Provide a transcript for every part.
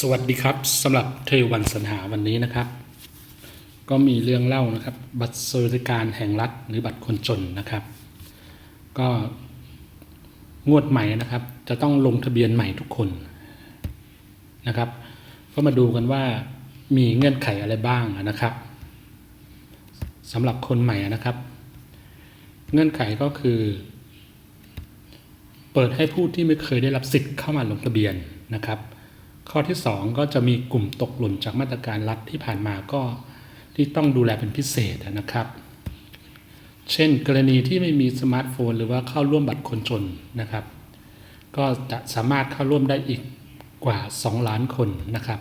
สวัสดีครับสำหรับเทวันสัญหาวันนี้นะครับ ก็มีเรื่องเล่านะครับ บัตรสวัสดิการแห่งรัฐ หรือบัตรคนจนนะครับ ก็งวดใหม่นะครับ จะต้องลงทะเบียนใหม่ทุกคนนะครับ ก็มาดูกันว่ามีเงื่อนไขอะไรบ้างนะครับสำหรับคนใหม่นะครับ เงื่อนไขก็คือ เปิดให้ผู้ที่ไม่เคยได้รับสิทธิ์เข้ามาลงทะเบียนนะครับ ข้อที่ 2 ก็จะมีกลุ่มตกหล่นจากมาตรการรัฐที่ผ่านมาก็ที่ต้องดูแลเป็นพิเศษนะครับ เช่น กรณีที่ไม่มีสมาร์ทโฟน หรือว่าเข้าร่วมบัตรคนจนนะครับ ก็จะสามารถเข้าร่วมได้อีกกว่า 2 ล้านคนนะครับ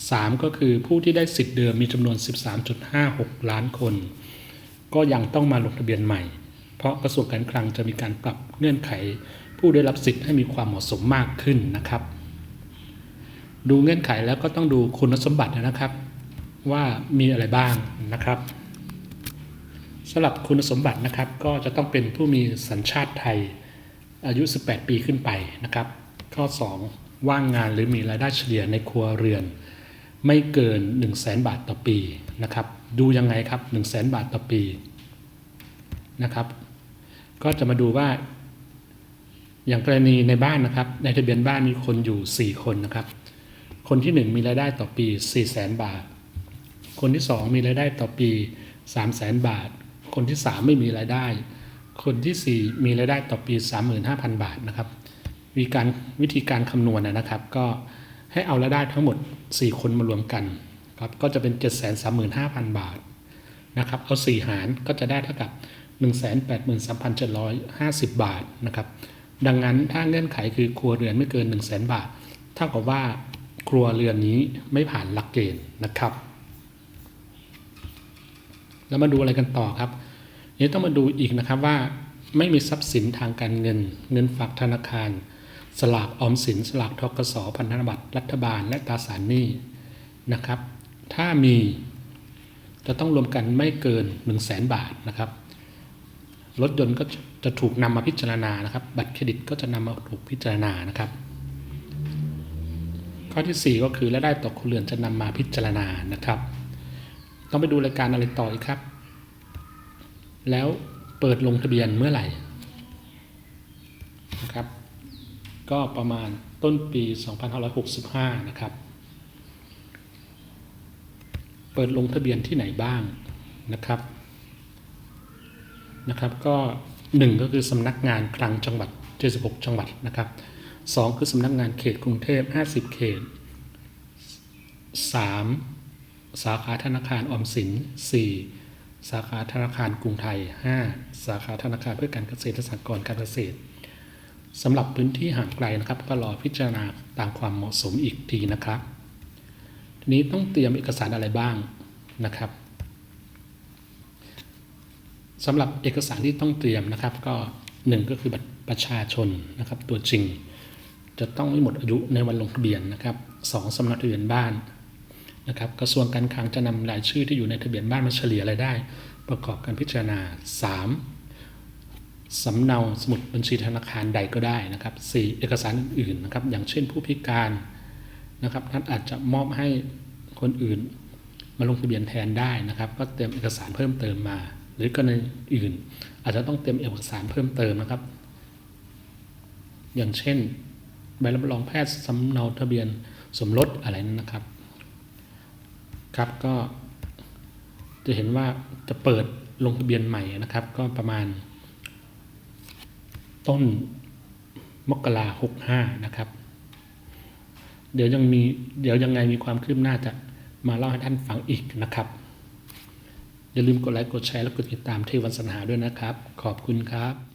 3 ก็คือผู้ที่ได้สิทธิ์เดิมมีจำนวน 13.56 ล้านคน ก็ยังต้องมาลงทะเบียนใหม่ เพราะกระทรวงการคลังจะมีการปรับเงื่อนไข ผู้ได้รับสิทธิ์ให้มีความเหมาะสมมากขึ้นนะครับ ดูเงื่อนไขแล้วก็ต้องดูคุณสมบัตินะครับ ว่ามีอะไรบ้างนะครับสำหรับคุณสมบัตินะครับ ก็จะต้องเป็นผู้มีสัญชาติไทยอายุ 18 ปีขึ้นไปนะครับ ข้อ 2 ว่างงานหรือมีรายได้เฉลี่ยในครัวเรือน ไม่เกิน 1 0 0 0 0แบาทต่อปีนะครับ ดูยังไงครับ 1 0 0 0 0แบาทต่อปีนะครับ ก็จะมาดูว่า อย่างกรณีในบ้านนะครับ ในทะเบียนบ้านมีคนอยู่ 4 คนนะครับ คนที่ 1 มีรายได้ต่อปี4 0 0 0 0 0บาท คนที่ 2 มีรายได้ต่อปี3 0 0 0 0 0บาท คนที่ 3 ไม่มีรายได้ คนที่ 4 มีรายได้ต่อปี 35,000 บาทนะครับมีการวิธีการคำนวณนะครับ ก็ให้เอารายได้ทั้งหมด 4 คนมารวมกันครับก็จะเป็น 735,000 บาทนะครับเอา 4 หารก็จะได้เท่ากับ 183,750 บาทนะครับดังนั้นถ้าเงื่อนไขคือครัวเรือนไม่เกิน 1 0 0 0 0 0 บาทเท่ากับว่า ครัวเรือนนี้ไม่ผ่านหลักเกณฑ์นะครับ แล้วมาดูอะไรกันต่อครับ นี้ต้องมาดูอีกนะครับว่าไม่มีทรัพย์สินทางการเงิน เงินฝากธนาคาร สลากออมสิน สลากทกสพันธบัตรรัฐบาลและตราสารหนี้นะครับ ถ้ามีจะต้องรวมกันไม่เกิน 1 0 0 0 0แบาทนะครับรถยนต์ก็จะถูกนำมาพิจารณานะครับ บัตรเครดิตก็จะนำมาถูกพิจารณานะครับ ข้อที่ 4 ก็คือรายได้ต่อครัวเรือนจะนำมาพิจารณานะครับ ต้องไปดูรายการอะไรต่ออีกครับ แล้วเปิดลงทะเบียนเมื่อไหร่นะครับ ก็ประมาณต้นปี 2565 นะครับ เปิดลงทะเบียนที่ไหนบ้างนะครับนะครับ ก็ 1 ก็คือสำนักงานคลังจังหวัด76 จังหวัดนะครับ 2 คือสำนักงานเขตกรุงเทพ 50 เขต 3. สาขาธนาคารออมสิน 4. สาขาธนาคารกรุงไทย 5. สาขาธนาคารเพื่อการเกษตรและสหกรณ์การเกษตรสำหรับพื้นที่ห่างไกลนะครับ ก็รอพิจารณาตามความเหมาะสมอีกทีนะครับ ทีนี้ต้องเตรียมเอกสารอะไรบ้างนะครับสำหรับเอกสารที่ต้องเตรียมนะครับก็ 1 ก็คือบัตรประชาชนนะครับตัวจริง จะต้องไม่หมดอายุในวันลงทะเบียนนะครับ2สำนักทะเบียนบ้านนะครับ กระทรวงการคลังจะนำรายชื่อที่อยู่ในทะเบียนบ้านมาเฉลี่ยรายได้ ประกอบการพิจารณา 3. สำเนาสมุดบัญชีธนาคารใดก็ได้นะครับ 4. เอกสารอื่นๆนะครับอย่างเช่นผู้พิการนะครับท่านอาจจะมอบให้คนอื่นมาลงทะเบียนแทนได้นะครับ ก็เตรียมเอกสารเพิ่มเติมมา หรือกรณีอื่น อาจจะต้องเตรียมเอกสารเพิ่มเติมนะครับ อย่างเช่น ใบรับรองแพทย์สำเนาทะเบียนสมรสอะไรนั้นนะครับ ครับก็จะเห็นว่าจะเปิดลงทะเบียนใหม่นะครับ ก็ประมาณ ต้นมกราหกห้านะครับ เดี๋ยวยังมีเดี๋ยวยังไงมีความคืบหน้าจะมาเล่าให้ท่านฟังอีกนะครับ อย่าลืมกดไลค์กดแชร์และกดติดตามเทวันสนาด้วยนะครับ ขอบคุณครับ